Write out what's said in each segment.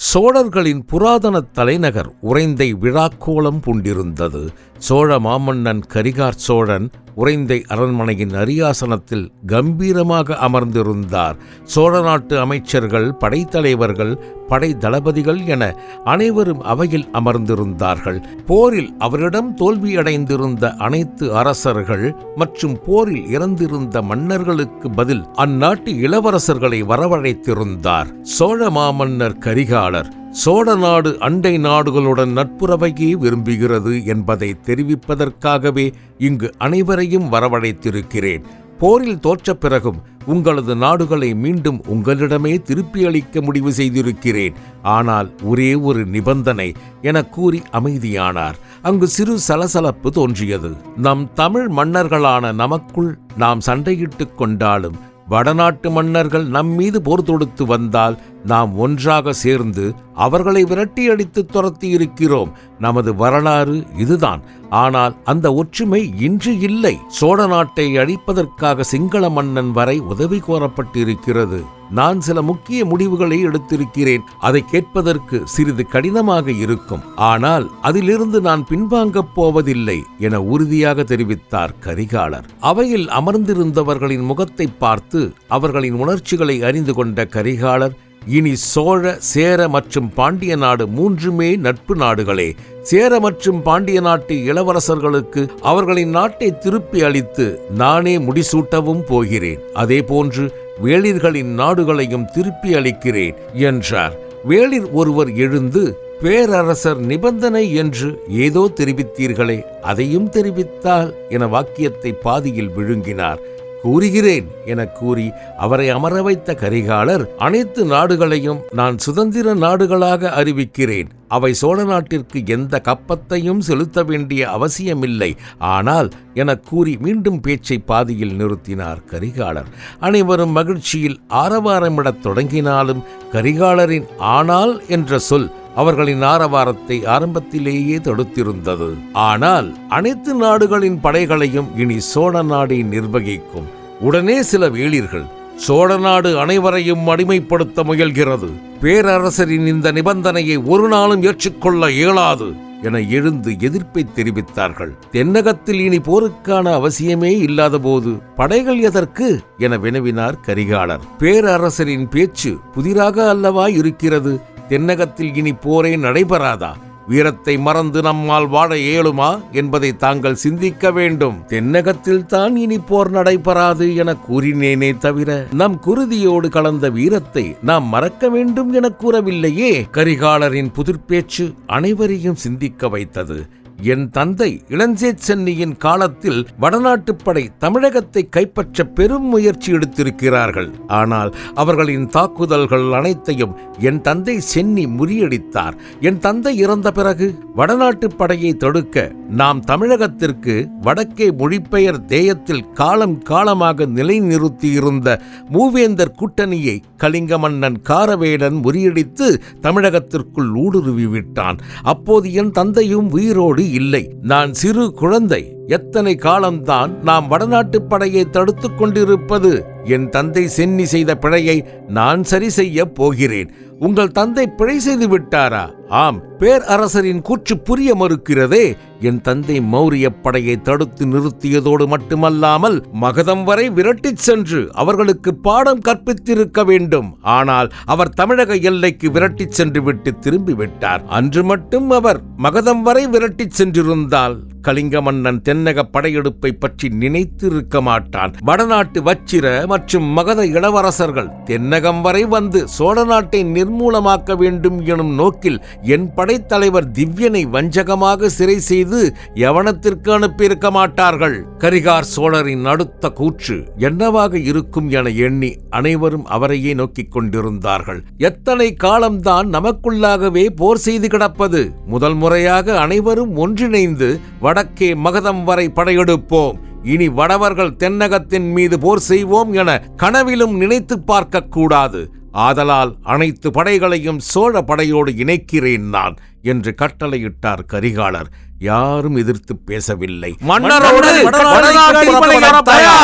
சோழர்களின் புராதன தலைநகர் உறைந்தை விழாக்கோலம் பூண்டிருந்தது. சோழ மாமன்னன் கரிகார் சோழன் உறைந்தை அரண்மனையின் அரியாசனத்தில் கம்பீரமாக அமர்ந்திருந்தார். சோழ நாட்டு அமைச்சர்கள் படைத்தலைவர்கள் படை தளபதிகள் என அனைவரும் அவையில் அமர்ந்திருந்தார்கள். போரில் அவரிடம் தோல்வியடைந்திருந்த அனைத்து அரசர்கள் மற்றும் போரில் இறந்திருந்த மன்னர்களுக்கு பதில் அந்நாட்டு இளவரசர்களை வரவழைத்திருந்தார். சோழ மாமன்னர் கரிகாலர் சோழ நாடு அண்டை நாடுகளுடன் நட்புறவையே விரும்புகிறது என்பதை தெரிவிப்பதற்காகவே இங்கு அனைவரையும் வரவழைத்திருக்கிறேன். போரில் தோற்ற பிறகும் உங்களது நாடுகளை மீண்டும் உங்களிடமே திருப்பி அளிக்க முடிவு செய்திருக்கிறேன். ஆனால் ஒரே ஒரு நிபந்தனை என கூறி அமைதியானார். அங்கு சிறு சலசலப்பு தோன்றியது. நம் தமிழ் மன்னர்களான நமக்குள் நாம் சண்டையிட்டுக் கொண்டாலும் வடநாட்டு மன்னர்கள் நம் மீது போர் தொடுத்து வந்தால் நாம் ஒன்றாக சேர்ந்து அவர்களை விரட்டி அடித்து துரத்தி இருக்கிறோம். நமது வரலாறு இதுதான். ஆனால் அந்த ஒற்றுமை இன்று இல்லை. சோழ நாட்டை அழிப்பதற்காக சிங்கள மன்னன் வரை உதவி கோரப்பட்டிருக்கிறது. நான் சில முக்கிய முடிவுகளை எடுத்திருக்கிறேன். அதை கேட்பதற்கு சிறிது கடினமாக இருக்கும். ஆனால் அதிலிருந்து நான் பின்வாங்கப் போவதில்லை என உறுதியாக தெரிவித்தார் கரிகாலர். அவையில் அமர்ந்திருந்தவர்களின் முகத்தை பார்த்து அவர்களின் உணர்ச்சிகளை அறிந்து கொண்ட கரிகாலர் இனி சோழ சேர மற்றும் பாண்டிய நாடு மூன்றுமே நட்பு நாடுகளே. சேர மற்றும் பாண்டிய நாட்டு இளவரசர்களுக்கு அவர்களின் நாட்டை திருப்பி அளித்து நானே முடிசூட்டவும் போகிறேன். அதே போன்று வேளிர்களின் நாடுகளையும் திருப்பி அளிக்கிறேன் என்றார். வேளிர் ஒருவர் எழுந்து பேரரசர் நிபந்தனை என்று ஏதோ தெரிவித்தீர்களே அதையும் தெரிவித்தால் என வாக்கியத்தை பாதியில் விழுங்கினார். கூறுகிறேன் என கூறி அவரை அமர வைத்த கரிகாலர் அனைத்து நாடுகளையும் நான் சுதந்திர நாடுகளாக அறிவிக்கிறேன். அவை சோழ நாட்டிற்கு எந்த கப்பத்தையும் செலுத்த வேண்டிய அவசியமில்லை. ஆனால் என கூறி மீண்டும் பேச்சை பாதியில் நிறுத்தினார் கரிகாலர். அனைவரும் மகிழ்ச்சியில் ஆரவாரமிடத் தொடங்கினாலும் கரிகாலரின் ஆனால் என்ற சொல் அவர்களின் ஆரவாரத்தை ஆரம்பத்திலேயே தடுத்திருந்தது. ஆனால் அனைத்து நாடுகளின் படைகளையும் இனி சோழ நாடே நிர்வகிக்கும். உடனே சில வேளிர்கள் சோழ நாடு அனைவரையும் அடிமைப்படுத்த முயல்கிறது. பேரரசரின் இந்த நிபந்தனையை ஒரு நாளும் ஏற்றுக்கொள்ள இயலாது என எழுந்து எதிர்ப்பை தெரிவித்தார்கள். தென்னகத்தில் இனி போருக்கான அவசியமே இல்லாதபோது படைகள் எதற்கு என வினவினார் கரிகாலர். பேரரசரின் பேச்சு புதிராக அல்லவா இருக்கிறது? தென்னகத்தில் இனி போரே நடைபெறாதா? வீரத்தை மறந்து நம்மால் வாழ இயலுமா? என்பதை தாங்கள் சிந்திக்க வேண்டும். தென்னகத்தில் தான் இனி போர் நடைபெறாது என கூறினேனே தவிர நம் குருதியோடு கலந்த வீரத்தை நாம் மறக்க வேண்டும் என கூறவில்லையே? கரிகாலரின் புதிர்பேச்சு அனைவரையும் சிந்திக்க வைத்தது. என் தந்தை இளஞ்சேத் சென்னியின் காலத்தில் வடநாட்டுப் படை தமிழகத்தை கைப்பற்ற பெரும் முயற்சி எடுத்திருக்கிறார்கள். ஆனால் அவர்களின் தாக்குதல்கள் அனைத்தையும் என் தந்தை சென்னி முறியடித்தார். என் தந்தை இறந்த பிறகு வடநாட்டுப் படையை தடுக்க நாம் தமிழகத்திற்கு வடக்கே மொழிபெயர் தேயத்தில் காலம் காலமாக நிலைநிறுத்தியிருந்த மூவேந்தர் கூட்டணியை கலிங்க மன்னன் காரவேடன் முறியடித்து தமிழகத்திற்குள் ஊடுருவி விட்டான் அப்போது என் தந்தையும் உயிரோடு இல்லை. நான் சிறு குழந்தை. எத்தனை காலம்தான் நாம் வடநாட்டுப் படையை தடுத்துக் கொண்டிருப்பது? என் தந்தை சென்னி செய்த பிழையை நான் சரி செய்ய போகிறேன். உங்கள் தந்தை பிழை செய்து விட்டாரா? ஆம் பேரரசரின் கூற்று புரிய மறுக்கிறதே. என் தந்தை மௌரிய படையை தடுத்து நிறுத்தியதோடு மட்டுமல்லாமல் மகதம் வரை விரட்டிச் சென்று அவர்களுக்கு பாடம் கற்பித்திருக்க வேண்டும். ஆனால் அவர் தமிழக எல்லைக்கு விரட்டிச் சென்று விட்டு திரும்பி விட்டார் அன்று மட்டும் அவர் மகதம் வரை விரட்டிச் சென்றிருந்தால் கலிங்க மன்னன் தென்னக படையெடுப்பை பற்றி நினைத்திருக்க மாட்டான். வடநாட்டு வச்சிர மற்றும் மகத இளவரசர்கள் தென்னகம் வரை வந்து சோழ நாட்டை நிர்மூலமாக்க வேண்டும் எனும் நோக்கில் என் படைத்தலைவர் திவ்யனை வஞ்சகமாக சிறை செய்து யவனத்திற்கு அனுப்பியிருக்க மாட்டார்கள். கரிகார் சோழரின் அடுத்த கூற்று என்னவாக இருக்கும் என எண்ணி அனைவரும் அவரையே நோக்கிக் கொண்டிருந்தார்கள். எத்தனை காலம்தான் நமக்குள்ளாகவே போர் செய்து கிடப்பது? முதல் முறையாக அனைவரும் ஒன்றிணைந்து வடக்கே மகதம் வரை படையெடுப்போம். இனி வடவர்கள் தென்னகத்தின் மீது போர் செய்வோம் என கனவிலும் நினைத்து பார்க்க கூடாது ஆதலால் அனைத்து படைகளையும் சோழ படையோடு இணைக்கிறேன் நான் என்று கட்டளையிட்டார் கரிகாலர். யாரும் எதிர்த்து பேசவில்லை. மன்னரோடு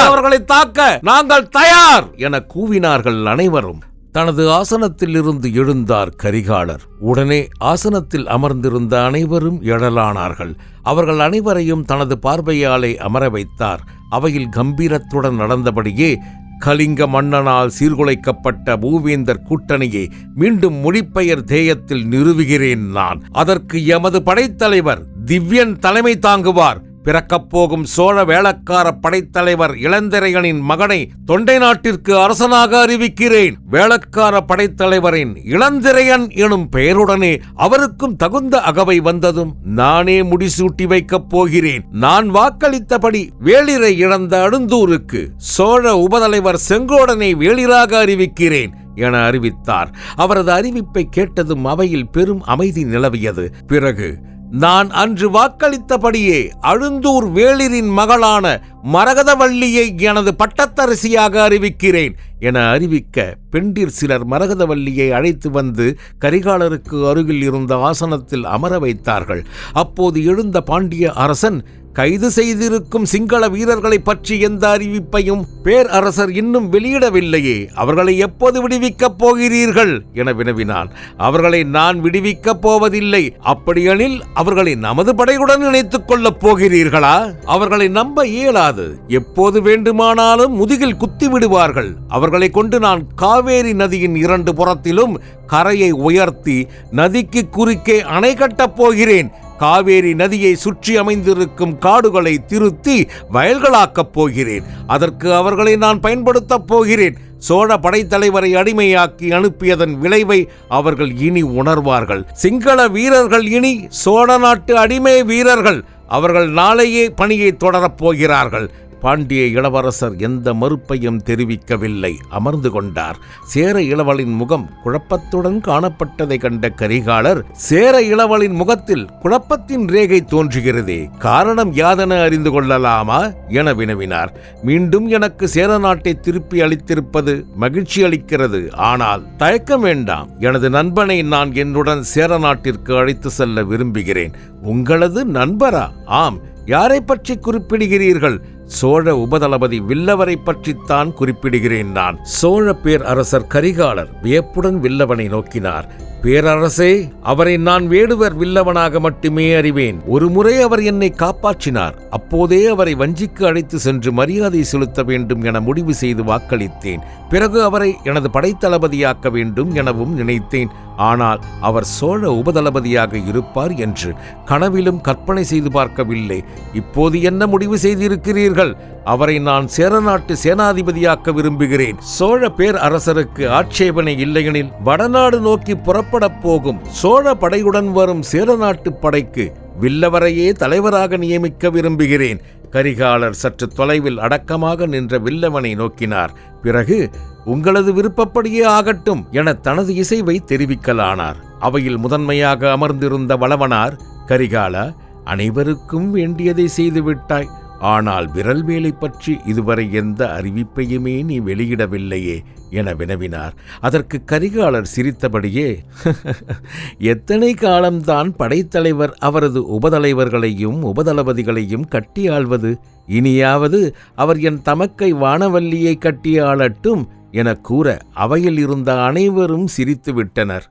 அவர்களை தாக்க நாங்கள் தயார் என கூவினார்கள் அனைவரும். தனது ஆசனத்திலிருந்து எழுந்தார் கரிகாலர். உடனே ஆசனத்தில் அமர்ந்திருந்த அனைவரும் எழலானார்கள். அவர்கள் அனைவரையும் தனது பார்வையாலே அமர வைத்தார். அவையில் கம்பீரத்துடன் நடந்தபடியே கலிங்க மன்னனால் சீர்குலைக்கப்பட்ட பூவேந்தர் கூட்டணியை மீண்டும் மொழிப்பெயர் தேயத்தில் நிறுவுகிறேன் நான். அதற்கு எமது படைத்தலைவர் திவ்யன் தலைமை தாங்குவார். பிறக்கப் போகும் சோழ வேளக்கார படைத்தலைவர் இளந்திரையனின் மகனை தொண்டை நாட்டிற்கு அரசனாக அறிவிக்கிறேன். வேளக்கார படைத்தலைவரின் இளந்திரையன் எனும் பெயருடனே அவருக்கும் தகுந்த அகவை வந்ததும் நானே முடிசூட்டி வைக்கப் போகிறேன். நான் வாக்களித்தபடி வேளிரை இழந்த அடுந்தூருக்கு சோழ உபதலைவர் செங்கோடனை வேளிராக அறிவிக்கிறேன் என அறிவித்தார். அவரது அறிவிப்பை கேட்டதும் அவையில் பெரும் அமைதி நிலவியது. பிறகு நான் அன்று வாக்களித்தபடியே அழுந்தூர் வேளிரின் மகளான மரகதவள்ளியை எனது பட்டத்தரசியாக அறிவிக்கிறேன் என அறிவிக்க பெண்டிர் சிலர் மரகதவல்லியை அழைத்து வந்து கரிகாலருக்கு அருகில் இருந்த ஆசனத்தில் அமர வைத்தார்கள். அப்போது எழுந்த பாண்டிய அரசன் கைது செய்திருக்கும் சிங்கள வீரர்களை பற்றி எந்த அறிவிப்பையும் பேரரசர் இன்னும் வெளியிடவில்லையே. அவர்களை எப்போது விடுவிக்கப் போகிறீர்கள்? என வினவினான். அவர்களை நான் விடுவிக்கப் போவதில்லை. அப்படியெனில் அவர்களை நமது படையுடன் இணைத்துக் கொள்ளப் போகிறீர்களா? அவர்களை நம்ப இயலாது. எப்போது வேண்டுமானாலும் முதுகில் குத்தி விடுவார்கள். அவர்களை கொண்டு நான் காவேரி நதியின் இரண்டு புறத்திலும் கரையை உயர்த்தி நதிக்கு குறுக்கே அணை கட்டப் போகிறேன். காவேரி நதியை சுற்றி அமைந்திருக்கும் காடுகளை திருத்தி வயல்களாக்கப் போகிறேன். அதற்கு அவர்களை நான் பயன்படுத்தப் போகிறேன். சோழ படைத்தலைவரை அடிமையாக்கி அனுப்பியதன் விளைவை அவர்கள் இனி உணர்வார்கள். சிங்கள வீரர்கள் இனி சோழ நாட்டு அடிமை வீரர்கள். அவர்கள் நாளையே பணியை தொடரப் போகிறார்கள். பாண்டிய இளவரசர் எந்த மறுப்பையும் தெரிவிக்கவில்லை. அமர்ந்து கொண்டார். சேர இளவலின் முகம் குழப்பத்துடன் காணப்பட்டதை கண்ட கரிகாலர் சேர இளவலின் முகத்தில் குழப்பத்தின் ரேகை தோன்றுகிறதே. காரணம் யாதென அறிந்து கொள்ளலாமா? என வினவினார். மீண்டும் எனக்கு சேர நாட்டை திருப்பி அளித்திருப்பது மகிழ்ச்சி அளிக்கிறது. ஆனால் தயக்கம் வேண்டாம். எனது நண்பனை நான் என்னுடன் சேர நாட்டிற்கு அழைத்து செல்ல விரும்புகிறேன். உங்களது நண்பரா? ஆம். யாரை பற்றி குறிப்பிடுகிறீர்கள்? சோழ உபதளபதி வில்லவரை பற்றித்தான் குறிப்பிடுகிறேன் நான். சோழ பேர் அரசர் கரிகாலர் வியப்புடன் வில்லவனை நோக்கினார். பேரரசே அவரை நான் வேடுவர் வில்லவனாக மட்டுமே அறிவேன். ஒரு முறை அவர் என்னை காப்பாற்றினார். அப்போதே அவரை வஞ்சிக்கு அழைத்து சென்று மரியாதை செலுத்த வேண்டும் என முடிவு செய்து வாக்களித்தேன். பிறகு அவரை எனது படைத்தளபதியாக்க வேண்டும் எனவும் நினைத்தேன். ஆனால் அவர் சோழ உபதளபதியாக இருப்பார் என்று கனவிலும் கற்பனை செய்து பார்க்கவில்லை. இப்போது என்ன முடிவு செய்திருக்கிறீர்கள்? அவரை நான் சேர நாட்டு சேனாதிபதியாக்க விரும்புகிறேன். சோழ பேர் அரசருக்கு ஆட்சேபனை இல்லையெனில் வடநாடு நோக்கி புறப்படப் போகும் சோழ படையுடன் வரும் சேர நாட்டு படைக்கு வில்லவரையே தலைவராக நியமிக்க விரும்புகிறேன். கரிகாலர் சற்று தொலைவில் அடக்கமாக நின்ற வில்லவனை நோக்கினார். பிறகு உங்களது விருப்பப்படியே ஆகட்டும் என தனது இசைவை தெரிவிக்கலானார். அவையில் முதன்மையாக அமர்ந்திருந்த வளவனார் கரிகாலா அனைவருக்கும் வேண்டியதை செய்து விட்டாய். ஆனால் விரல் வேலை பற்றி இதுவரை எந்த அறிவிப்பையுமே நீ வெளியிடவில்லையே என வினவினார். அதற்கு கரிகாலர் சிரித்தபடியே எத்தனை காலம்தான் படைத்தலைவர் அவரது உபதலைவர்களையும் உபதளபதிகளையும் கட்டி ஆள்வது? இனியாவது அவர் என் தமக்கை வானவல்லியை கட்டி ஆளட்டும் என கூற அவையில் இருந்த அனைவரும் சிரித்து விட்டனர்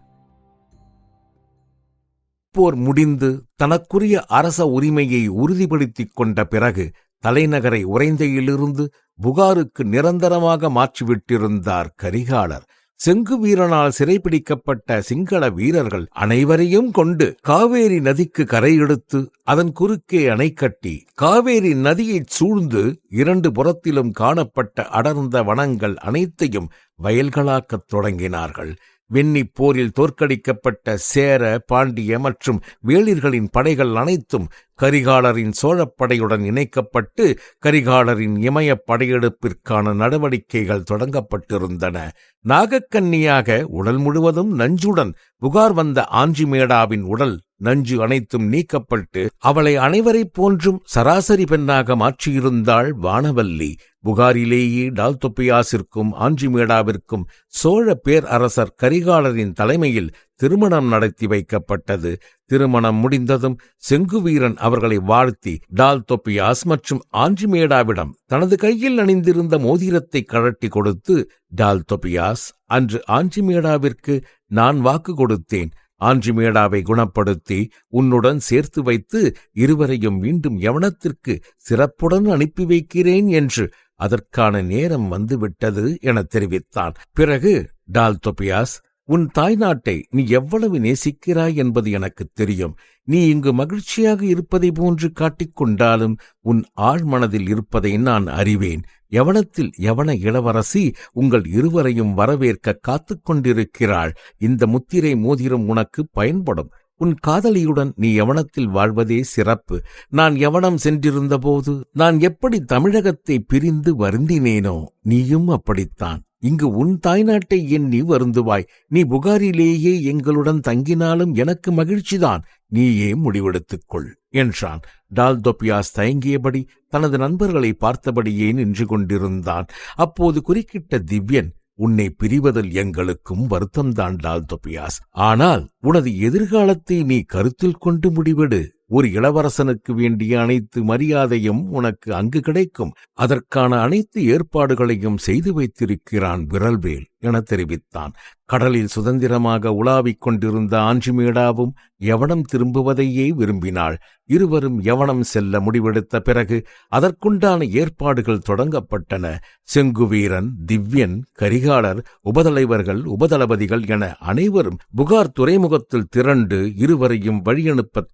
போர் முடிந்து தனக்குரிய அரச உரிமையை உறுதிப்படுத்திக் கொண்ட பிறகு தலைநகரை உறைந்தையிலிருந்து புகாருக்கு நிரந்தரமாக மாற்றிவிட்டிருந்தார் கரிகாலர். செங்கு வீரனால் சிறைப்பிடிக்கப்பட்ட சிங்கள வீரர்கள் அனைவரையும் கொண்டு காவேரி நதிக்கு கரையெடுத்து அதன் குறுக்கே அணை கட்டி காவேரி நதியைச் சூழ்ந்து இரண்டு புறத்திலும் காணப்பட்ட அடர்ந்த வனங்கள் அனைத்தையும் வயல்களாக்கத் தொடங்கினார்கள். வெண்ணிப் போரில் தோற்கடிக்கப்பட்ட சேர பாண்டிய மற்றும் வேளிர்களின் படைகள் அனைத்தும் கரிகாலரின் சோழப்படையுடன் இணைக்கப்பட்டு கரிகாலரின் இமயப் படையெடுப்பிற்கான நடவடிக்கைகள் தொடங்கப்பட்டிருந்தன. நாகக்கன்னியாக உடல் முழுவதும் நஞ்சுடன் புகார் வந்த ஆஞ்சிமேடாவின் உடல் நஞ்சு அனைத்தும் நீக்கப்பட்டு அவளை அனைவரைப் போன்றும் சராசரி பெண்ணாக மாற்றியிருந்தாள் வானவல்லி. புகாரிலேயே டால்தொப்பியாசிற்கும் ஆஞ்சிமேடாவிற்கும் சோழ பேர் அரசர் கரிகாலரின் தலைமையில் திருமணம் நடத்தி வைக்கப்பட்டது. திருமணம் முடிந்ததும் செங்குவீரன் அவர்களை வாழ்த்தி டால் தொப்பியாஸ் மற்றும் ஆஞ்சிமேடாவிடம் தனது கையில் அணிந்திருந்த மோதிரத்தை கழட்டி கொடுத்து டால் தொப்பியாஸ் அன்று ஆஞ்சிமேடாவிற்கு நான் வாக்கு கொடுத்தேன். ஆஞ்சிமேடாவை குணப்படுத்தி உன்னுடன் சேர்த்து வைத்து இருவரையும் மீண்டும் யவனத்திற்கு சிறப்புடன் அனுப்பி வைக்கிறேன் என்று அதற்கான நேரம் வந்துவிட்டது என தெரிவித்தான். பிறகு டால்தொபியாஸ் உன் தாய்நாட்டை நீ எவ்வளவு நேசிக்கிறாய் என்பது எனக்கு தெரியும். நீ இங்கு மகிழ்ச்சியாக இருப்பதை போன்று காட்டிக்கொண்டாலும் உன் ஆழ்மனதில் இருப்பதை நான் அறிவேன். யவனத்தில் யவன இளவரசி உங்கள் இருவரையும் வரவேற்க காத்துக் கொண்டிருக்கிறாள் இந்த முத்திரை மோதிரம் உனக்கு பயன்படும். உன் காதலியுடன் நீ யவனத்தில் வாழ்வதே சிறப்பு. நான் யவனம் சென்றிருந்தபோது நான் எப்படி தமிழகத்தை பிரிந்து வருந்தினேனோ நீயும் அப்படித்தான். இங்கு உன் தாய்நாட்டை எண்ணி வருந்துவாய். நீ புகாரிலேயே எங்களுடன் தங்கினாலும் எனக்கு மகிழ்ச்சிதான். நீயே முடிவெடுத்துக் கொள் என்றான். டால்தொப்பியாஸ் தயங்கியபடி தனது நண்பர்களை பார்த்தபடியே நின்று கொண்டிருந்தான். அப்போது குறுக்கிட்ட திவ்யன் உன்னை பிரிவதில் எங்களுக்கும் வருத்தம்தான் டால்தொப்பியாஸ். ஆனால் உனது எதிர்காலத்தை நீ கருத்தில் கொண்டு முடிவெடு. ஒரு இளவரசனுக்கு வேண்டிய அனைத்து மரியாதையும் உனக்கு அங்கு கிடைக்கும். அதற்கான அனைத்து ஏற்பாடுகளையும் செய்து வைத்திருக்கிறான் விரல்வேல் என தெரிவித்தான். கடலில் சுதந்திரமாக உலாவிக் கொண்டிருந்த ஆஞ்சிமேடாவும் யவனம் திரும்புவதையே விரும்பினாள். இருவரும் யவனம் செல்ல முடிவெடுத்த பிறகு அதற்குண்டான ஏற்பாடுகள் தொடங்கப்பட்டன. செங்குவீரன் திவ்யன் கரிகாலர் உபதலைவர்கள் உபதளபதிகள் என அனைவரும் புகார் துறைமுகத்தில் திரண்டு இருவரையும் வழியனுப்பத்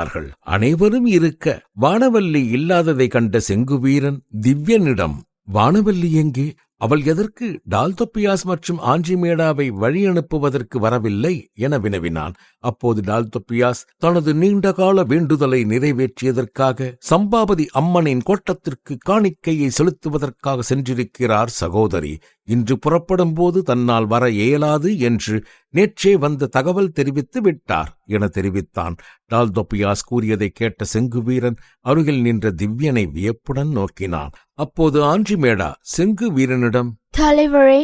திரண்டிருந்தார்கள் அனைவரும் இருக்க வானவல்லி இல்லாததை கண்ட செங்குவீரன் திவ்யனிடம் வானவல்லி எங்கே? அவள் எதற்கு டால்தொப்பியாஸ் மற்றும் ஆஞ்சிமேடாவை வழி அனுப்புவதற்கு வரவில்லை? என வினவினான். அப்போது டால்தொப்பியாஸ் தனது நீண்டகால வேண்டுதலை நிறைவேற்றியதற்காக சம்பாபதி அம்மனின் கோட்டத்திற்கு காணிக்கையை செலுத்துவதற்காக சென்றிருக்கிறார் சகோதரி. இன்று புறப்படும் போது தன்னால் வர இயலாது என்று நேற்றே வந்த தகவல் தெரிவித்து விட்டார் என தெரிவித்தான். டால்தொப்பியாஸ் கூறியதை கேட்ட செங்குவீரன் அருகில் நின்ற திவ்யனை வியப்புடன் நோக்கினான். அப்போது ஆஞ்சிமேடா செங்கு வீரனிடம் தலைவரே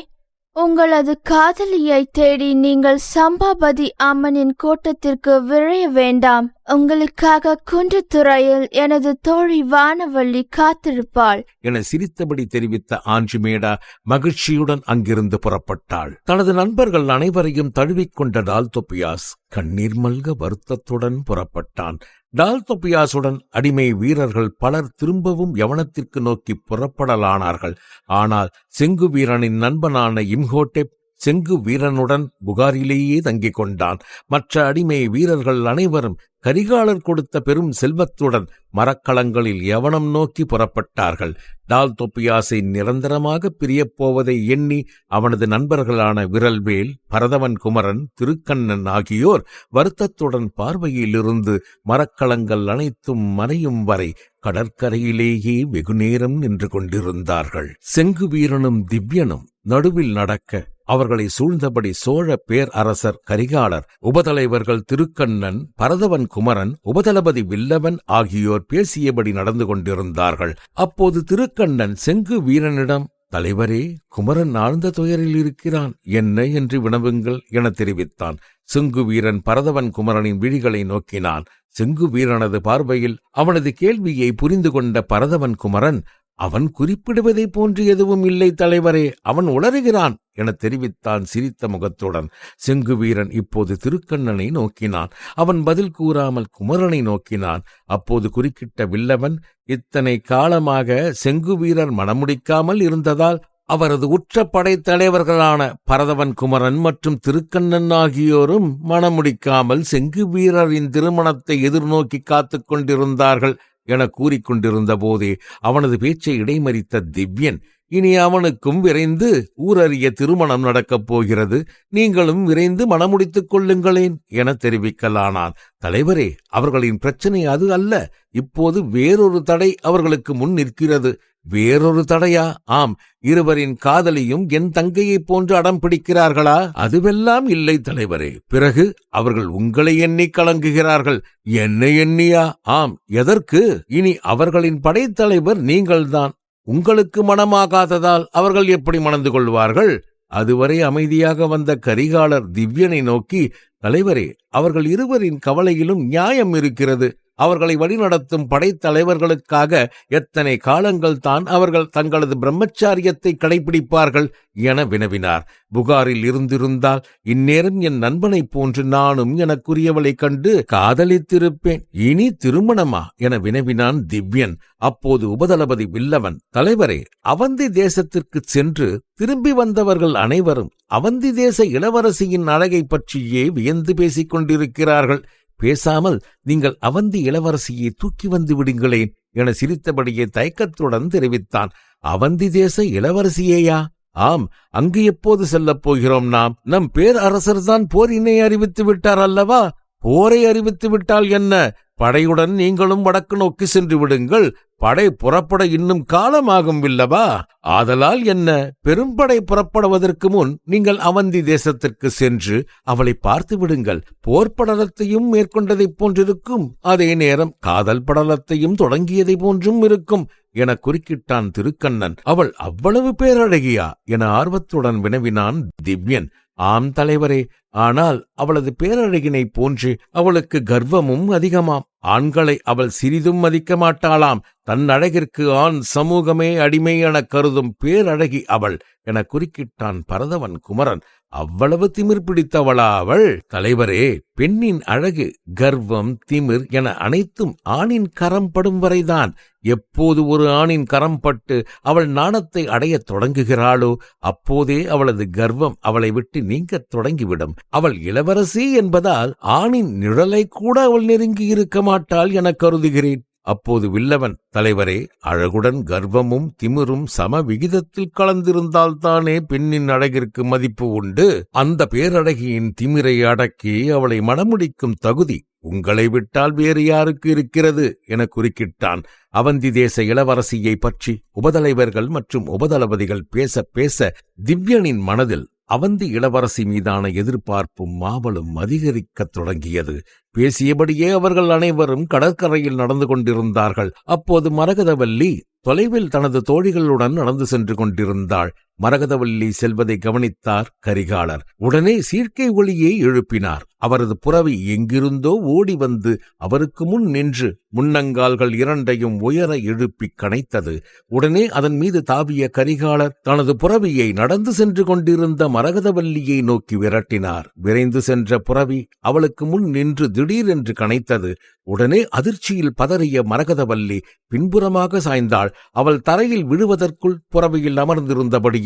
உங்களது காதலியை தேடி நீங்கள் சம்பாபதி அம்மனின் கோட்டத்திற்கு விழைய வேண்டாம். உங்களுக்காக குன்றுத்துறையில் எனது தோழி வானவள்ளி காத்திருப்பாள். என சிரித்தபடி தெரிவித்த ஆஞ்சிமேடா மகிழ்ச்சியுடன் அங்கிருந்து புறப்பட்டாள். தனது நண்பர்கள் அனைவரையும் தழுவிக்கொண்ட டால்தொப்பியாஸ் கண்ணீர் மல்க வருத்தத்துடன் புறப்பட்டான். டால்தொப்பியாசுடன் அடிமை வீரர்கள் பலர் திரும்பவும் யவனத்திற்கு நோக்கி புறப்படலானார்கள். ஆனால் செங்கு வீரனின் நண்பனான இம்ஹோட்டெப் செங்கு வீரனுடன் புகாரிலேயே தங்கிக் கொண்டான். மற்ற அடிமை வீரர்கள் அனைவரும் கரிகாலர் கொடுத்த பெரும் செல்வத்துடன் மரக்களங்களில் யவனம் நோக்கி புறப்பட்டார்கள். டால் தொப்பியாசை நிரந்தரமாக பிரியப் போவதை எண்ணி அவனது நண்பர்களான விரல்வேல் பரதவன் குமரன் திருக்கண்ணன் ஆகியோர் வருத்தத்துடன் பார்வையிலிருந்து மரக்களங்கள் அனைத்தும் மறையும் வரை கடற்கரையிலேயே வெகுநேரம் நின்று கொண்டிருந்தார்கள். செங்கு வீரனும் திவ்யனும் நடுவில் நடக்க அவர்களை சூழ்ந்தபடி சோழ பேர் அரசர் கரிகாலர் உபதலைவர்கள் திருக்கண்ணன் பரதவன் குமரன் உபதளபதி வில்லவன் ஆகியோர் பேசியபடி நடந்து கொண்டிருந்தார்கள். அப்போது திருக்கண்ணன் செங்கு வீரனிடம் தலைவரே குமரன் ஆழ்ந்த துயரில் இருக்கிறான் என்ன என்று வினவுங்கள் என தெரிவித்தான். செங்கு வீரன் பரதவன் குமரனின் விழிகளை நோக்கினான். செங்கு வீரனது பார்வையில் அவனது கேள்வியை புரிந்து கொண்ட பரதவன் குமரன் அவன் குறிப்பிடுவதைப் போன்று எதுவும் இல்லை தலைவரே. அவன் உளறுகிறான் என தெரிவித்தான் சிரித்த முகத்துடன். செங்கு வீரன் இப்போது திருக்கண்ணனை நோக்கினான். அவன் பதில் கூறாமல் குமரனை நோக்கினான். அப்போது குறுக்கிட்ட வில்லவன் இத்தனை காலமாக செங்கு வீரர் மணமுடிக்காமல் இருந்ததால் அவரது உற்ற படைத்தலைவர்களான பரதவன் குமரன் மற்றும் திருக்கண்ணன் ஆகியோரும் மணமுடிக்காமல் செங்கு வீரரின் திருமணத்தை எதிர்நோக்கி காத்துக் கொண்டிருந்தார்கள் என கூறிக்கொண்டிருந்த போதே அவனது பேச்சை இடைமறித்த திவ்யன் இனி அவனுக்கும் விரைந்து ஊரறிய திருமணம் நடக்கப் போகிறது நீங்களும் விரைந்து மணமுடித்துக் கொள்ளுங்களேன் என தெரிவிக்கலானான். தலைவரே அவர்களின் பிரச்சனை அது அல்ல. இப்போது வேறொரு தடை அவர்களுக்கு முன் நிற்கிறது. வேறொரு தடையா? ஆம் இருவரின் காதலியும் என் தங்கையைப் போன்று அடம் பிடிக்கிறார்களா? அதுவெல்லாம் இல்லை தலைவரே. பிறகு அவர்கள் உங்களை எண்ணி கலங்குகிறார்கள். என்னை எண்ணியா? ஆம் எதற்கு? இனி அவர்களின் படைத்தலைவர் நீங்கள்தான். உங்களுக்கு மனமாகாததால் அவர்கள் எப்படி மணந்து கொள்வார்கள்? அதுவரை அமைதியாக வந்த கரிகாலர் திவ்யனை நோக்கி தலைவரே அவர்கள் இருவரின் கவலையிலும் நியாயம் இருக்கிறது. அவர்களை வழிநடத்தும் படைத்தலைவர்களுக்காக எத்தனை காலங்கள் தான் அவர்கள் தங்களது பிரம்மச்சாரியத்தை கடைபிடிப்பார்கள் என வினவினார். புகாரில் இருந்திருந்தால் இந்நேரம் என் நண்பனைப் போன்று நானும் எனக்குரியவளைக் கண்டு காதலித்திருப்பேன். இனி திருமணமா? என வினவினான் திவ்யன். அப்போது உபதளபதி வில்லவன் தலைவரே அவந்தி தேசத்திற்குச் சென்று திரும்பி வந்தவர்கள் அனைவரும் அவந்தி தேச இளவரசியின் அழகை பற்றியே வியந்து பேசிக் கொண்டிருக்கிறார்கள். பேசாமல் நீங்கள் அவந்தி இளவரசியை தூக்கி வந்து விடுங்களேன் என சிரித்தபடியே தயக்கத்துடன் தெரிவித்தான். அவந்தி தேச இளவரசியேயா? ஆம் அங்கு எப்போது செல்லப் போகிறோம் நாம்? நம் பேரரசர்தான் போரினை அறிவித்து விட்டார் அல்லவா? போரை அறிவித்து விட்டால் என்ன? படையுடன் நீங்களும் வடக்கு நோக்கி சென்று விடுங்கள். படை புறப்பட இன்னும் காலமாகும் வில்லவா. ஆதலால் என்ன? பெரும்படை புறப்படுவதற்கு முன் நீங்கள் அவந்தி தேசத்திற்கு சென்று அவளை பார்த்து விடுங்கள். போர்ப்படலத்தையும் மேற்கொண்டதைப் போன்றிருக்கும். அதே நேரம் காதல் படலத்தையும் தொடங்கியதை போன்றும் இருக்கும். என குறுக்கிட்டான் திருக்கண்ணன். அவள் அவ்வளவு பேரழகியா? என ஆர்வத்துடன் வினவினான் திவ்யன். ஆம் தலைவரே ஆனால் அவளது பேரழகினைப் போன்று அவளுக்கு கர்வமும் அதிகமாம். ஆண்களை அவள் சிறிதும் மதிக்க மாட்டாளாம். தன் அழகிற்கு ஆண் சமூகமே அடிமை எனக் கருதும் பேரழகி அவள் என குறுக்கிட்டான் பரதவன் குமரன். அவ்வளவு திமிர் பிடித்தவளா அவள் தலைவரே பெண்ணின் அழகு கர்வம் திமிர் என அனைத்தும் ஆணின் கரம் படும் வரைதான். எப்போது ஒரு ஆணின் கரம் பட்டு அவள் நாணத்தை அடையத் தொடங்குகிறாளோ அப்போதே அவளது கர்வம் அவளை விட்டு நீங்கத் தொடங்கிவிடும். அவள் இளவரசி என்பதால் ஆணின் நிழலை கூட அவள் நெருங்கி இருக்க மாட்டாள் என கருதுகிறேன். அப்போது வில்லவன் தலைவரே அழகுடன் கர்வமும் திமிரும் சம விகிதத்தில் கலந்திருந்தால்தானே பெண்ணின் அழகிற்கு மதிப்பு உண்டு? அந்த பேரழகியின் திமிரை அடக்கி அவளை மணமுடிக்கும் தகுதி உங்களை விட்டால் வேறு யாருக்கு இருக்கிறது? என குறுக்கிட்டான். அவந்தி தேச இளவரசியை பற்றி உபதலைவர்கள் மற்றும் உபதளபதிகள் பேச பேச திவ்யனின் மனதில் அவந்தி இளவரசி மீதான எதிர்பார்ப்பும் மாவலும் அதிகரிக்கத் தொடங்கியது. பேசியபடியே அவர்கள் அனைவரும் கடற்கரையில் நடந்து கொண்டிருந்தார்கள். அப்போது மரகதவல்லி தொலைவில் தனது தோழிகளுடன் நடந்து சென்று கொண்டிருந்தாள். மரகதவல்லி செல்வதை கவனித்தார் கரிகாலர். உடனே சீர்க்கை ஒளியை எழுப்பினார். அவரது புறவி எங்கிருந்தோ ஓடி வந்து அவருக்கு முன் நின்று முன்னங்கால்கள் இரண்டையும் உயர எழுப்பி கனைத்தது. உடனே அதன் மீது தாவிய கரிகாலர் தனது புறவியை நடந்து சென்று கொண்டிருந்த மரகதவல்லியை நோக்கி விரட்டினார். விரைந்து சென்ற புறவி அவளுக்கு முன் நின்று திடீரென்று கனைத்தது. உடனே அதிர்ச்சியில் பதறிய மரகதவல்லி பின்புறமாக சாய்ந்தாள். அவள் தரையில் விழுவதற்குள் புறவியில்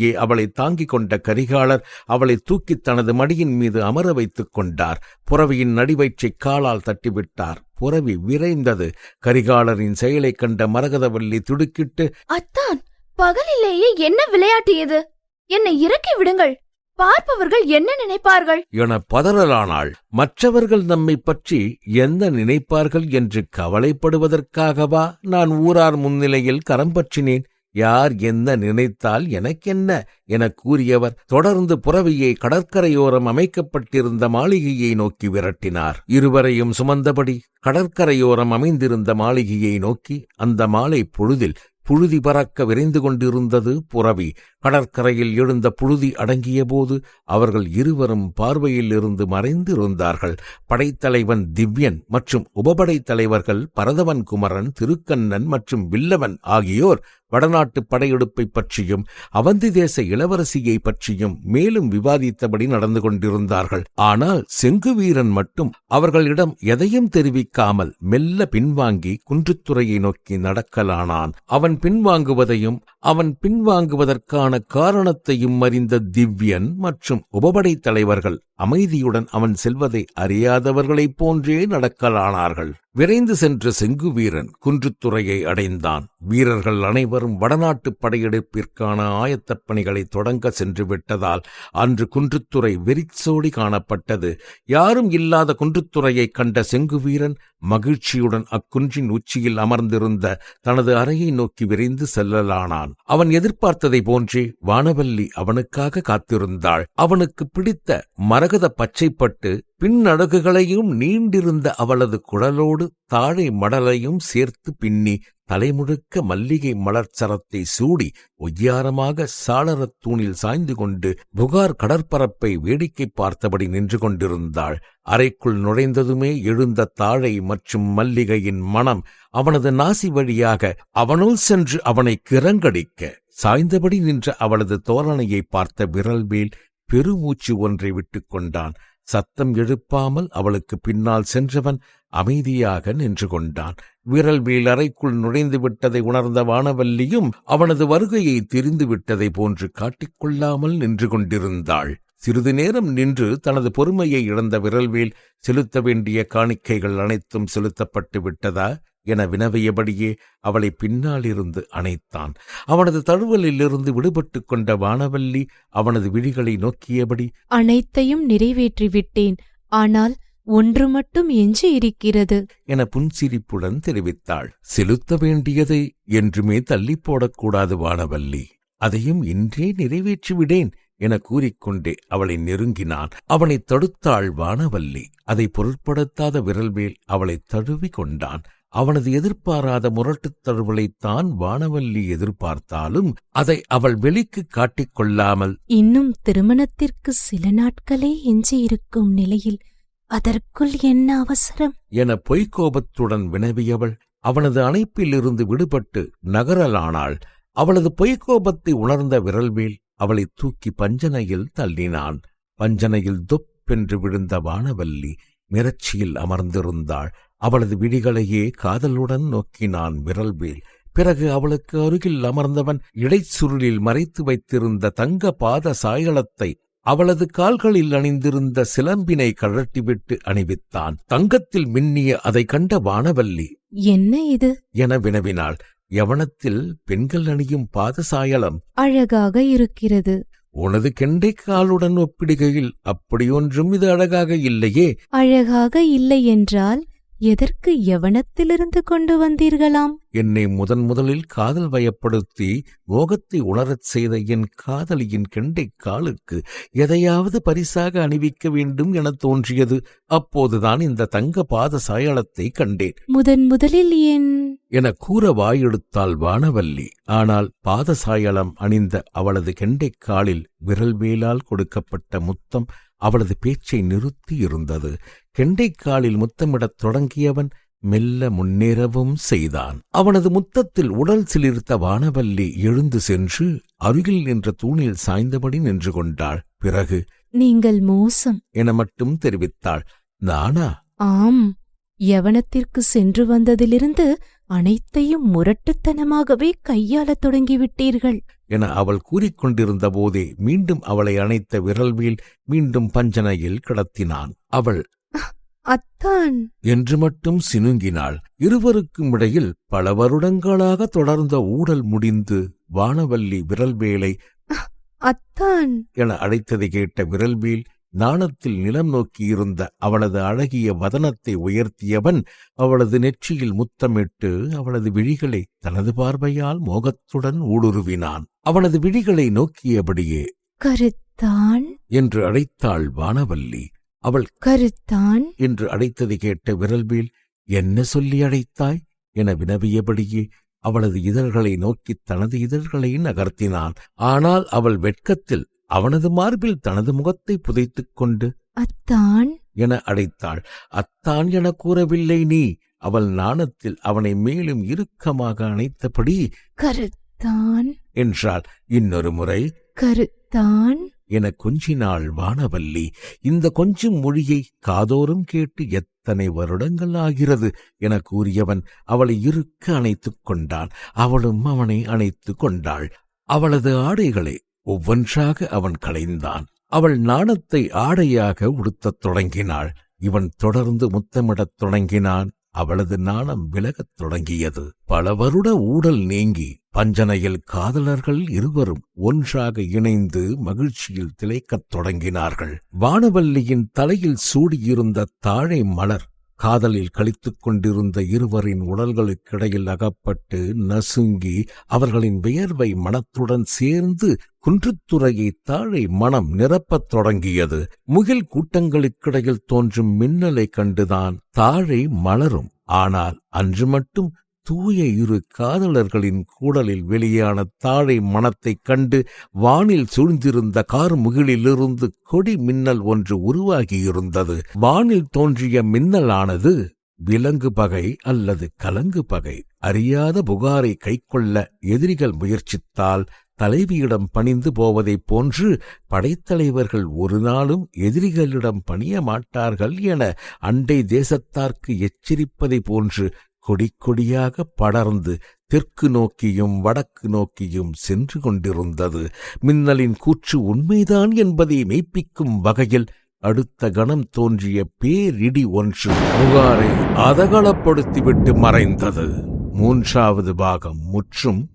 அமர்ந்திருந்தபடியே அவளை தாங்கிக் கொண்ட கரிகாலர் அவளை தூக்கித் தனது மடியின் மீது அமர வைத்துக் கொண்டார். புறவியின் நடிவயிற்றைக் காலால் தட்டிவிட்டார். புறவி விரைந்தது. கரிகாலரின் செயலைக் கண்ட மரகதவல்லி திடுக்கிட்டு அத்தான் பகலிலேயே என்ன விளையாட்டு இது? என்னை இறக்கி விடுங்கள். பார்ப்பவர்கள் என்ன நினைப்பார்கள்? என பதறலானாள். மற்றவர்கள் நம்மை பற்றி என்ன நினைப்பார்கள் என்று கவலைப்படுவதற்காகவா நான் ஊரார் முன்னிலையில் கரம் பற்றினேன்? யார் என்ன நினைத்தால் எனக்கென்ன? என கூறியவர் தொடர்ந்து புறவியை கடற்கரையோரம் அமைக்கப்பட்டிருந்த மாளிகையை நோக்கி விரட்டினார். இருவரையும் சுமந்தபடி கடற்கரையோரம் அமைந்திருந்த மாளிகையை நோக்கி அந்த மாலை பொழுதில் புழுதி பறக்க விரைந்து கொண்டிருந்தது புறவி. கடற்கரையில் எழுந்த புழுதி அடங்கியபோது அவர்கள் இருவரும் பார்வையில் இருந்து மறைந்திருந்தார்கள். படைத்தலைவன் திவ்யன் மற்றும் உபபடைத் தலைவர்கள் பரதவன் குமரன் திருக்கண்ணன் மற்றும் வில்லவன் ஆகியோர் வடநாட்டு படையெடுப்பை பற்றியும் அவந்தி தேச இளவரசியை பற்றியும் மேலும் விவாதித்தபடி நடந்து கொண்டிருந்தார்கள். ஆனால் செங்குவீரன் மட்டும் அவர்களிடம் எதையும் தெரிவிக்காமல் மெல்ல பின்வாங்கி குன்றுத்துறையை நோக்கி நடக்கலானான். அவன் பின்வாங்குவதையும் அவன் பின்வாங்குவதற்கான காரணத்தையும் அறிந்த திவ்யன் மற்றும் உபபடைத் தலைவர்கள் அமைதியுடன் அவன் செல்வதை அறியாதவர்களைப் போன்றே நடக்கலானார்கள். விரைந்து சென்ற செங்குவீரன் குன்றுத்துறையை அடைந்தான். வீரர்கள் அனைவரும் வடநாட்டுப் படையெடுப்பிற்கான ஆயத்தப் பணிகளை தொடங்க சென்று விட்டதால் அன்று குன்றுத்துறை வெறிச்சோடி காணப்பட்டது. யாரும் இல்லாத குன்றுத்துறையைக் கண்ட செங்குவீரன் மகிழ்ச்சியுடன் அக்குன்றின் உச்சியில் அமர்ந்திருந்த தனது அறையை நோக்கி விரைந்து செல்லலானான். அவன் எதிர்பார்த்ததை போன்றே வானவல்லி அவனுக்காக காத்திருந்தாள். அவனுக்கு பிடித்த மரகத பச்சைப்பட்டு பின்னடகுகளையும் நீண்டிருந்த அவளது குடலோடு தாழை மடலையும் சேர்த்து பின்னி தலைமுழுக்க மல்லிகை மலர்ச்சரத்தை சூடி ஒய்யாரமாக சாளரத் தூணில் சாய்ந்து கொண்டு புகார் கடற்பரப்பை வேடிக்கை பார்த்தபடி நின்று கொண்டிருந்தாள். அறைக்குள் நுழைந்ததுமே எழுந்த தாழை மற்றும் மல்லிகையின் மனம் அவனது நாசி வழியாக அவனுள் சென்று அவனை கிறங்கடிக்க சாய்ந்தபடி நின்ற அவளது தோரணையை பார்த்த விரல்வேல் பெருமூச்சு ஒன்றை விட்டுக் கொண்டான். சத்தம் எழுப்பாமல் அவளுக்கு பின்னால் சென்றவன் அமைதியாக நின்று கொண்டான். விரல் அறைக்குள் நுழைந்து விட்டதை உணர்ந்த வானவல்லியும் அவனது வருகையை தெரிந்து விட்டதை போன்று காட்டிக்கொள்ளாமல் நின்று கொண்டிருந்தாள். சிறிது நேரம் நின்று தனது பொறுமையை இழந்த விரல்வேல் செலுத்த வேண்டிய காணிக்கைகள் அனைத்தும் செலுத்தப்பட்டு விட்டதா? என வினவியபடியே அவளை பின்னாலிருந்து அணைத்தான். அவனது தழுவலிலிருந்து விடுபட்டுக் கொண்ட வானவல்லி அவனது விழிகளை நோக்கியபடி அனைத்தையும் நிறைவேற்றி விட்டேன் ஆனால் ஒன்று மட்டும் எஞ்சி இருக்கிறது. என புன்சிரிப்புடன் தெரிவித்தாள். செலுத்த வேண்டியதை என்றுமே தள்ளி போடக்கூடாது வானவல்லி. அதையும் இன்றே நிறைவேற்றி விடேன் என கூறிக்கொண்டே அவளை நெருங்கினான். அவனை தடுத்தாள் வானவல்லி. அதை பொருட்படுத்தாத விரல்வேல் அவளை தழுவி கொண்டான். அவனது எதிர்பாராத முரட்டுத் தழுவலைத்தான் வானவல்லி எதிர்பார்த்தாலும் அதை அவள் வெளிக்கு காட்டிக் கொள்ளாமல் இன்னும் திருமணத்திற்கு சில நாட்களே எஞ்சி இருக்கும் நிலையில் அதற்குள் என்ன அவசரம்? என பொய்க்கோபத்துடன் வினவியவள் அவனது அணைப்பிலிருந்து விடுபட்டு நகரலானாள். அவளது பொய்க்கோபத்தை உணர்ந்த விரல்வேல் அவளை தூக்கி பஞ்சனையில் தள்ளினான். பஞ்சனையில் தொப்பென்று விழுந்த வானவல்லி மிரட்சியில் அமர்ந்திருந்தாள். அவளது விழிகளையே காதலுடன் நோக்கினான் விரல்வேல். பிறகு அவளுக்கு அருகில் அமர்ந்தவன் இடைச்சுருளில் மறைத்து வைத்திருந்த தங்க பாத சாயளத்தை அவளது கால்களில் அணிந்திருந்த சிலம்பினை கழட்டிவிட்டு அணிவித்தான். தங்கத்தில் மின்னிய அதை கண்ட வானவல்லி என்ன இது? என வினவினாள். யவனத்தில் பெண்கள் அணியும் பாதசாயளம் அழகாக இருக்கிறது. உனது கெண்டை காலுடன் ஒப்பிடுகையில் அப்படியொன்றும் இது அழகாக இல்லையே. அழகாக இல்லை என்றால்? எதற்கு யவனத்திலிருந்து கொண்டு வந்தீர்களாம்? என்னை முதன் முதலில் காதல் வயப்படுத்தி மோகத்தை உணரச் செய்த என் காதலியின் கெண்டை காலுக்கு எதையாவது பரிசாக அணிவிக்க வேண்டும் என தோன்றியது. அப்போதுதான் இந்த தங்க பாத சாயளத்தை கண்டேன். முதன் முதலில் என் என கூற வாயெடுத்தாள் வானவல்லி. ஆனால் பாதசாயளம் அணிந்த அவளது கெண்டைக் காலில் விரல்வேலால் கொடுக்கப்பட்ட முத்தம் அவளது பேச்சை நிறுத்தி இருந்தது கெண்டைக்காலில் முத்தமிடத் தொடங்கியவன் மெல்ல முன்னேறவும் செய்தான். அவனது முத்தத்தில் உடல் சிலிர்த்த வானவல்லி எழுந்து சென்று அருகில் நின்ற தூணில் சாய்ந்தபடி நின்று கொண்டாள். பிறகு நீங்கள் மோசம். என மட்டும் தெரிவித்தாள். நானா? ஆம். யவனத்திற்கு சென்று வந்ததிலிருந்து அனைத்தையும் முரட்டுத்தனமாகவே கையாளத் தொடங்கிவிட்டீர்கள். என அவள் கூறிக்கொண்டிருந்த போதே மீண்டும் அவளை அணைத்த விரல்வேல் மீண்டும் பஞ்சனையில் கிடத்தினான். அவள் அத்தான். என்று மட்டும் சினுங்கினாள். இருவருக்கும் இடையில் பல வருடங்களாக தொடர்ந்த ஊடல் முடிந்து வானவல்லி விரல்வேலை அத்தான். என அழைத்ததை கேட்ட விரல்வேல் நாணத்தில் நிலம் நோக்கியிருந்த அவளது அழகிய வதனத்தை உயர்த்தியவன் அவளது நெற்றியில் முத்தமிட்டு அவளது விழிகளை தனது பார்வையால் மோகத்துடன் ஊடுருவினான். அவனது விழிகளை நோக்கியபடியே கருத்தான். என்று அழைத்தாள் வானவல்லி. அவள் கருத்தான். என்று அழைத்ததை கேட்ட விரல்வேல் என்ன சொல்லி அழைத்தாய்? என வினவியபடியே அவளது இதழ்களை நோக்கித் தனது இதழ்களை நகர்த்தினான். ஆனால் அவள் வெட்கத்தில் அவனது மார்பில் தனது முகத்தை புதைத்துக் கொண்டு அத்தான். என அழைத்தாள். அத்தான் என கூறவில்லை நீ. அவள் நாணத்தில் அவனை மேலும் இறுக்கமாக அணைத்தபடி கருத்தான். என்றாள். இன்னொரு முறை கருத்தான். என கொஞ்சினாள் வானவல்லி. இந்த கொஞ்சும் மொழியை காதோறும் கேட்டு எத்தனை வருடங்கள் ஆகிறது என கூறியவன் அவளை இறுக்க அணைத்துக் கொண்டான். அவளும் அவனை அணைத்துக் கொண்டாள். அவளது ஆடைகளை ஒவ்வொன்றாக அவன் களைந்தான். அவள் நாணத்தை ஆடையாக உடுத்தத் தொடங்கினாள். இவன் தொடர்ந்து முத்தமிடத் தொடங்கினான். அவளது நாணம் விலகத் தொடங்கியது. பல வருட ஊடல் நீங்கி பஞ்சனையில் காதலர்கள் இருவரும் ஒன்றாக இணைந்து மகிழ்ச்சியில் திளைக்கத் தொடங்கினார்கள். வானவல்லியின் தலையில் சூடியிருந்த தாழை மலர் காதலில் கழித்துக் கொண்டிருந்த இருவரின் உடல்களுக்கிடையில் அகப்பட்டு நசுங்கி அவர்களின் வியர்வை மனத்துடன் சேர்ந்து குன்றுத்துறையை தாழை மனம் நிரப்பத் தொடங்கியது. முகில் கூட்டங்களுக்கிடையில் தோன்றும் மின்னலை கண்டுதான் தாழை மலரும். ஆனால் அன்று மட்டும் தூய இரு காதலர்களின் கூடலில் வெளியான தாழை மனத்தைக் கண்டு வானில் சூழ்ந்திருந்த கார் முகிலிலிருந்து கொடி மின்னல் ஒன்று உருவாகியிருந்தது. வானில் தோன்றிய மின்னலானது விலங்கு பகை அல்லது கலங்கு பகை. அறியாத புகாரை கைக்கொள்ள எதிரிகள் முயற்சித்தால் தலைவியிடம் பணிந்து போவதைப் போன்று படைத்தலைவர்கள் ஒரு நாளும் எதிரிகளிடம் பணிய மாட்டார்கள் என அண்டை தேசத்தார்க்கு எச்சரிப்பதை போன்று கொடிக்கொடியாக படர்ந்து தெற்கு நோக்கியும் வடக்கு நோக்கியும் சென்று கொண்டிருந்தது. மின்னலின் கூற்று உண்மைதான் என்பதை மெய்ப்பிக்கும் வகையில் அடுத்த கணம் தோன்றிய பேரிடி ஒன்று புகாரை அதகளப்படுத்திவிட்டு மறைந்தது. மூன்றாவது பாகம் முற்றும்